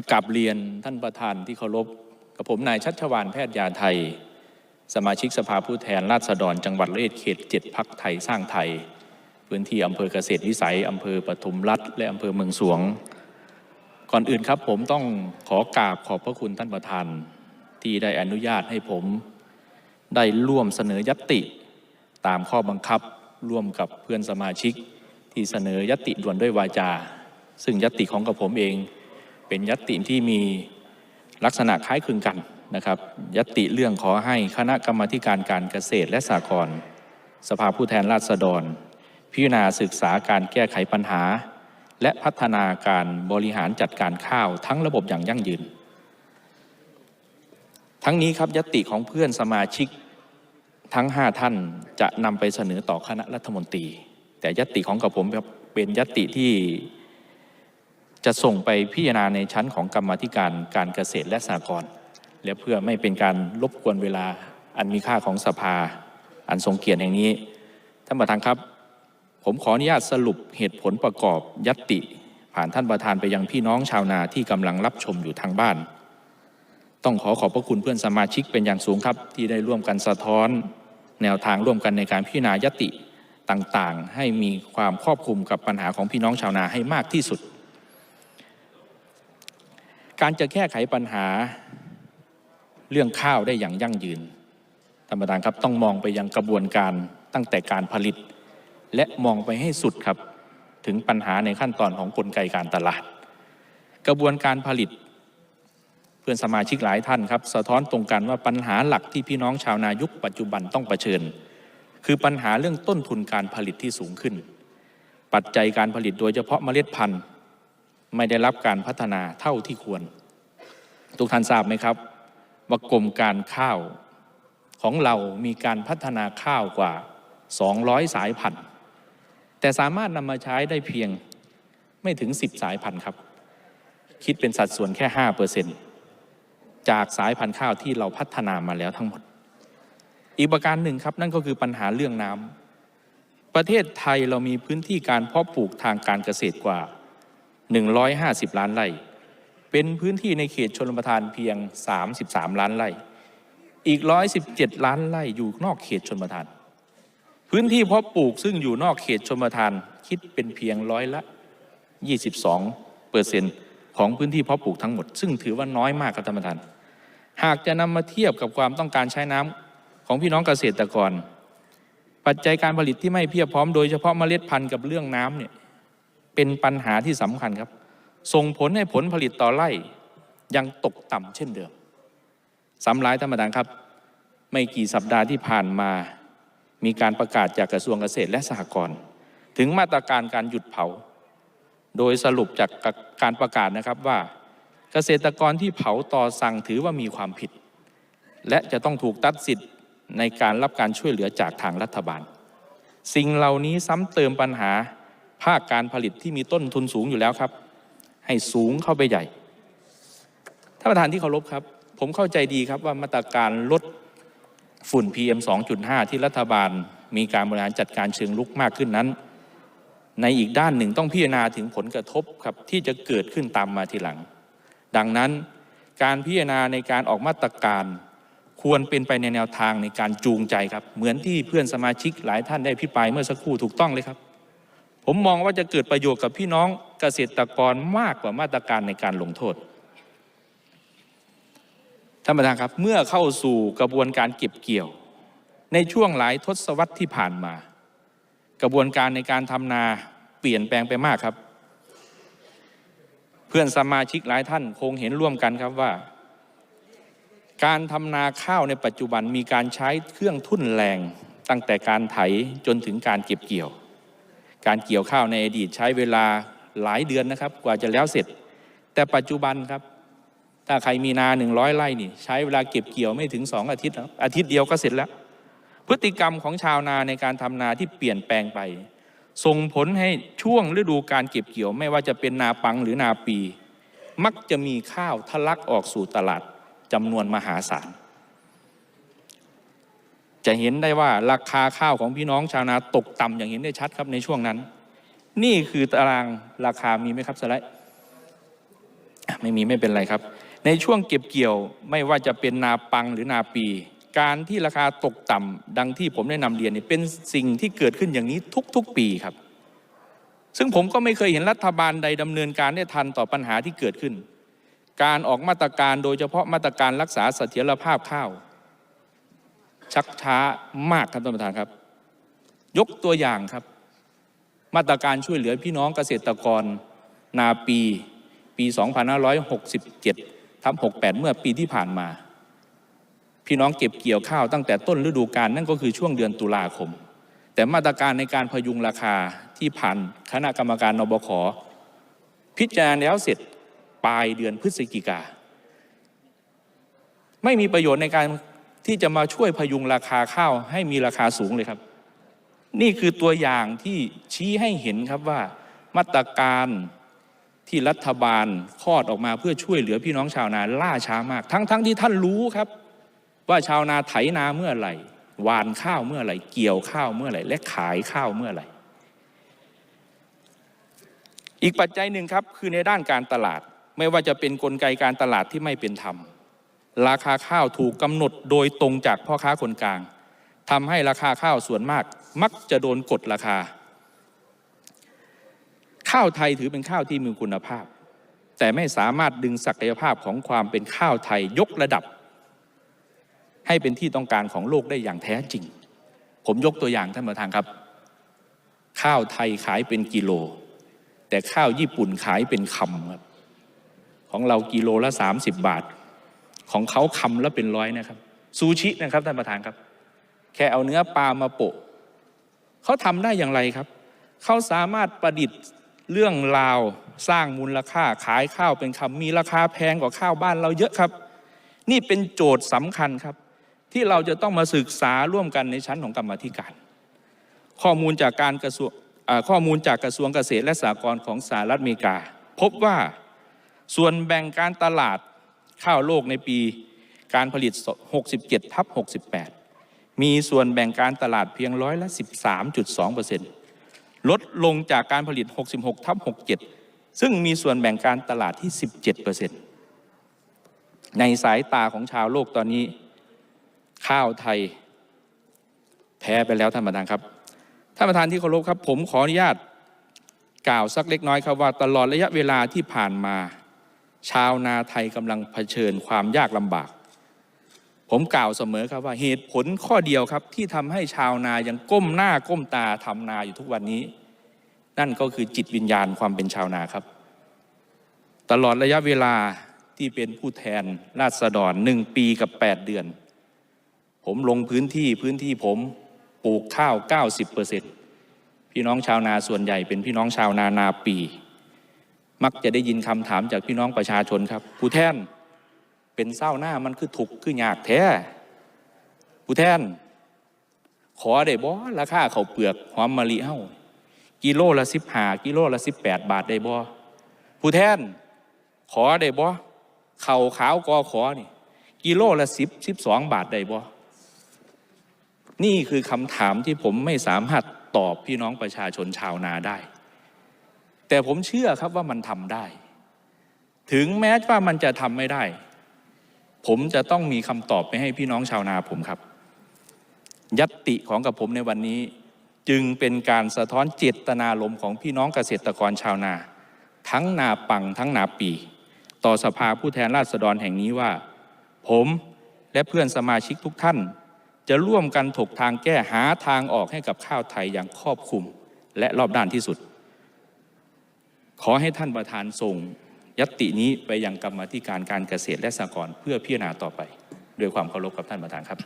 กับกราบเรียนท่านประธานที่เคารพกับผมนายชัชวานแพทย์ยาไทย สมาชิกสภาผู้แทนราษฎรจังหวัดระเอ็ดเขตเจ็ดพักไทยสร้างไทย พื้นที่อำเภอเกษตรวิสัยอำเภอปทุมรัฐและอำเภอเมืองสวง ก่อนอื่นครับผมต้องขอกราบขอบพระคุณท่านประธานที่ได้อนุญาตให้ผมได้ร่วมเสนอยัตติ ตามข้อบังคับร่วมกับเพื่อนสมาชิกที่เสนอยัตติด่วนด้วยวาจา ซึ่งยัตติของกับผมเอง เป็นยัตติที่มีลักษณะคล้ายคลึงกันนะครับยัตติเรื่องขอให้คณะกรรมการการเกษตรและสหกรณ์สภาผู้แทนราษฎร พิจารณาศึกษาการแก้ไขปัญหา และพัฒนาการบริหารจัดการข้าวทั้งระบบอย่างยั่งยืน ทั้งนี้ครับยติของเพื่อนสมาชิกทั้ง 5 ท่านจะนำไปเสนอต่อคณะรัฐมนตรี แต่ยติของกับผมเป็นยติที่ จะส่งไปพิจารณาในชั้นของกรรมธิการการเกษตรและสหกรณ์และเพื่อไม่เป็นการรบกวนเวลาอันมีค่าของสภา อันทรงเกียรติแห่งนี้ท่านประธานครับ ผมขออนุญาตสรุปเหตุผลประกอบยัตติ ผ่านท่านประธานไปยังพี่น้องชาวนาที่กำลังรับชมอยู่ทางบ้าน ต้องขอขอบพระคุณเพื่อนสมาชิกเป็นอย่างสูงครับ ที่ได้ร่วมกันสะท้อน แนวทางร่วมกันในการพิจารณายติต่างๆ ให้มีความครอบคลุมกับปัญหาของพี่น้องชาวนาให้มากที่สุด การจะแก้ไขปัญหาเรื่องข้าวได้อย่างยั่งยืนท่านประธานครับต้องมองไปยังกระบวนการตั้งแต่การผลิต และมองไปให้สุดครับถึงปัญหาในขั้นตอนของกลไกการตลาด กระบวนการผลิต เพื่อนสมาชิกหลายท่านครับ สะท้อนตรงกันว่าปัญหาหลักที่พี่น้องชาวนายุคปัจจุบันต้องเผชิญ คือปัญหาเรื่องต้นทุนการผลิตที่สูงขึ้น ปัจจัยการผลิตโดยเฉพาะเมล็ดพันธุ์ ไม่ได้รับการพัฒนาเท่าที่ควร ทุกท่านทราบไหมครับ ว่ากรมการข้าวของเรามีการพัฒนาข้าวกว่า 200 สายพันธุ์ แต่สามารถนำมาใช้ได้เพียงไม่ถึง 10 สายพันธุ์ครับ คิดเป็นสัดส่วนแค่ 5%จากสายพันธุ์ข้าวที่เราพัฒนามาแล้วทั้งหมด อีกประการหนึ่งครับ นั่นก็คือปัญหาเรื่องน้ำประเทศไทยเรามีพื้นที่การเพาะปลูกทางการเกษตรกว่า 150 ล้านไร่ เป็นพื้นที่ในเขตชนประทานเพียง 33 ล้านไร่ อีก 117 ล้านไร่อยู่นอกเขตชนประทาน พื้นที่เพาะปลูกซึ่งอยู่นอกเขตชนประทานคิดเป็นเพียงร้อยละ 22เปอร์เซ็นต์ของพื้นที่เพาะปลูกทั้งหมด ซึ่งถือว่าน้อยมากครับท่านประธาน หากจะนำมาเทียบกับความต้องการใช้น้ำของพี่น้องเกษตรกร ปัจจัยการผลิตที่ไม่เพียบพร้อมโดยเฉพาะเมล็ดพันธุ์กับเรื่องน้ำเนี่ย เป็นปัญหาที่สำคัญครับ ส่งผลให้ผลผลิตต่อไร่ยังตกต่ำเช่นเดิมสำหรับท่านประธานครับ ไม่กี่สัปดาห์ที่ผ่านมา มีการประกาศจากกระทรวงเกษตรและสหกรณ์ถึงมาตรการการหยุดเผา โดยสรุปจากการประกาศนะครับว่า เกษตรกรที่เผาต่อสั่งถือว่ามีความผิด และจะต้องถูกตัดสิทธิ์ในการรับการช่วยเหลือจากทางรัฐบาล สิ่งเหล่านี้ซ้ำเติมปัญหา ภาคการผลิตที่มีต้นทุนสูงอยู่แล้วครับ ให้สูงเข้าไปใหญ่ท่านประธานที่เคารพครับ ผมเข้าใจดีครับว่ามาตรการลดฝุ่น PM 2.5 ที่รัฐบาลมีการบริหารจัดการเชิงลุกมากขึ้นนั้น ในอีกด้านหนึ่งต้องพิจารณาถึงผลกระทบครับที่จะเกิดขึ้นตามมาทีหลัง ดังนั้นการพิจารณาในการออกมาตรการควรเป็นไปในแนวทางในการจูงใจครับ เหมือนที่เพื่อนสมาชิกหลายท่านได้พิปรายเมื่อสักครู่ถูกต้องเลยครับ ผมมองว่าจะเกิดประโยชน์กับพี่น้องเกษตรกรมากกว่ามาตรการในการลงโทษท่านประธานครับเมื่อเข้าสู่กระบวนการเก็บเกี่ยว ในช่วงหลายทศวรรษที่ผ่านมา กระบวนการในการทำนาเปลี่ยนแปลงไปมากครับ เพื่อนสมาชิกหลายท่านคงเห็นร่วมกันครับว่า การทำนาข้าวในปัจจุบันมีการใช้เครื่องทุ่นแรงตั้งแต่การไถจนถึงการเก็บเกี่ยว การเกี่ยวข้าวในอดีตใช้เวลาหลายเดือนนะครับ กว่าจะแล้วเสร็จ แต่ปัจจุบันครับ ถ้าใครมีนาหนึ่งร้อยไร่นี่ ใช้เวลาเก็บเกี่ยวไม่ถึงสองอาทิตย์นะอาทิตย์เดียวก็เสร็จแล้ว พฤติกรรมของชาวนาในการทำนาที่เปลี่ยนแปลงไป ส่งผลให้ช่วงฤดูการเก็บเกี่ยว ไม่ว่าจะเป็นนาปังหรือนาปี มักจะมีข้าวทะลักออกสู่ตลาดจำนวนมหาศาล จะเห็นได้ว่าราคาข้าวของพี่น้องชาวนาตกต่ำอย่างเห็นได้ชัดครับในช่วงนั้น นี่คือตารางราคามีไหมครับสไลด์ไม่มีไม่เป็นไรครับ ในช่วงเก็บเกี่ยวไม่ว่าจะเป็นนาปังหรือนาปี การที่ราคาตกต่ำดังที่ผมได้นำเรียนเนี่ยเป็นสิ่งที่เกิดขึ้นอย่างนี้ทุกๆปีครับ ซึ่งผมก็ไม่เคยเห็นรัฐบาลใดดำเนินการได้ทันต่อปัญหาที่เกิดขึ้น การออกมาตรการโดยเฉพาะมาตรการรักษาเสถียรภาพข้าว ชักช้ามากครับท่านประธานครับ ยกตัวอย่างครับ มาตรการช่วยเหลือพี่น้องเกษตรกรนาปีปี 2567ทับ68 เมื่อปีที่ผ่านมา พี่น้องเก็บเกี่ยวข้าวตั้งแต่ต้นฤดูกาลนั่นก็คือช่วงเดือนตุลาคม แต่มาตรการในการพยุงราคาที่ผ่านคณะกรรมการนบขพิจารณาแล้วเสร็จปลายเดือนพฤศจิกา ไม่มีประโยชน์ในการ ที่จะมาช่วยพยุงราคาข้าวให้มีราคาสูงเลยครับ นี่คือตัวอย่างที่ชี้ให้เห็นครับว่ามาตรการที่รัฐบาลคลอดออกมาเพื่อช่วยเหลือพี่น้องชาวนาล่าช้ามาก ทั้งๆทที่ท่านรู้ครับ ว่าชาวนาไถนาเมื่อไหร่หวานข้าวเมื่อไหร่ เกี่ยวข้าวเมื่อไหร่ และขายข้าวเมื่อไหร่ อีกปัจจัยหนึ่งครับคือในด้านการตลาด ไม่ว่าจะเป็นนกลไกการตลาดที่ไม่เป็นธรรม ราคาข้าวถูกกำหนดโดยตรงจากพ่อค้าคนกลางทำให้ราคาข้าวส่วนมาก มักจะโดนกดราคา ข้าวไทยถือเป็นข้าวที่มีคุณภาพ แต่ไม่สามารถดึงศักยภาพของความเป็นข้าวไทยยกระดับ ให้เป็นที่ต้องการของโลกได้อย่างแท้จริง ผมยกตัวอย่างท่านประธานครับ ข้าวไทยขายเป็นกิโล แต่ข้าวญี่ปุ่นขายเป็นคำครับของเรากิโลละ 30 บาท ของเขาคำละเป็นร้อยนะครับ ซูชินะครับท่านประธานครับ แค่เอาเนื้อปลามาโปะเขาทำได้อย่างไรครับ เขาสามารถประดิษฐ์เรื่องราวสร้างมูลค่าขายข้าวเป็นคำมีราคาแพงกว่าข้าวบ้านเราเยอะครับ นี่เป็นโจทย์สำคัญครับ ที่เราจะต้องมาศึกษาร่วมกันในชั้นของกรรมธิการ ข้อมูลจากการกระทรวงข้อมูลจากกระทรวงเกษตรและสหกรณ์ของสหรัฐอเมริกา พบว่าส่วนแบ่งการตลาด ข้าวโลกในปีการผลิต 67 ทับ 68 มีส่วนแบ่งการตลาดเพียงร้อยละ 13.2%ลดลงจากการผลิต 66 ทับ 67 ซึ่งมีส่วนแบ่งการตลาดที่ 17%ในสายตาของชาวโลกตอนนี้ ข้าวไทย แพ้ไปแล้วท่านประธานครับ ท่านประธานที่เคารพครับ ผมขออนุญาตกล่าวสักเล็กน้อยครับว่าตลอดระยะเวลาที่ผ่านมา ชาวนาไทยกำลังเผชิญความยากลำบาก ผมกล่าวเสมอครับว่าเหตุผลข้อเดียวครับที่ทำให้ชาวนายังก้มหน้าก้มตาทำนาอยู่ทุกวันนี้ นั่นก็คือจิตวิญญาณความเป็นชาวนาครับ ตลอดระยะเวลาที่เป็นผู้แทนราษฎรหนึ่งปีกับ 8 เดือน ผมลงพื้นที่พื้นที่ผมปลูกข้าว 90%พี่น้องชาวนาส่วนใหญ่เป็นพี่น้องชาวนานาปี มักจะได้ยินคำถามจากพี่น้องประชาชนครับผู้แทนเป็นเศร้าหน้ามันคือถูกคือยากแท้ผู้แทน ขอได้บ่ราคาเขาเปลือกหอมมะลิเฮ้ากิโลละสิบห้ากิโลละสิบแปดบาทได้บ่ผู้แทน ขอได้บ่เข่าขาวกอขอนี่กิโลละสิบสิบสองบาทได้บ่นี่คือคำถามที่ผมไม่สามารถตอบพี่น้องประชาชนชาวนาได้ แต่ผมเชื่อครับว่ามันทำได้ ถึงแม้ว่ามันจะทำไม่ได้ ผมจะต้องมีคำตอบไปให้พี่น้องชาวนาผมครับ ยัตติของกับผมในวันนี้ จึงเป็นการสะท้อนเจตนารมณ์ของพี่น้องเกษตรกรชาวนา ทั้งนาปังทั้งนาปี ต่อสภาผู้แทนราษฎรแห่งนี้ว่า ผมและเพื่อนสมาชิกทุกท่าน จะร่วมกันถกทางแก้หาทางออกให้กับข้าวไทยอย่างครอบคลุมและรอบด้านที่สุด ขอให้ท่านประธานส่งยัตตินี้ไปยังกรรมธิการการเกษตรและสหกรณ์เพื่อพิจารณาต่อไป ด้วยความเคารพกับท่านประธานครับ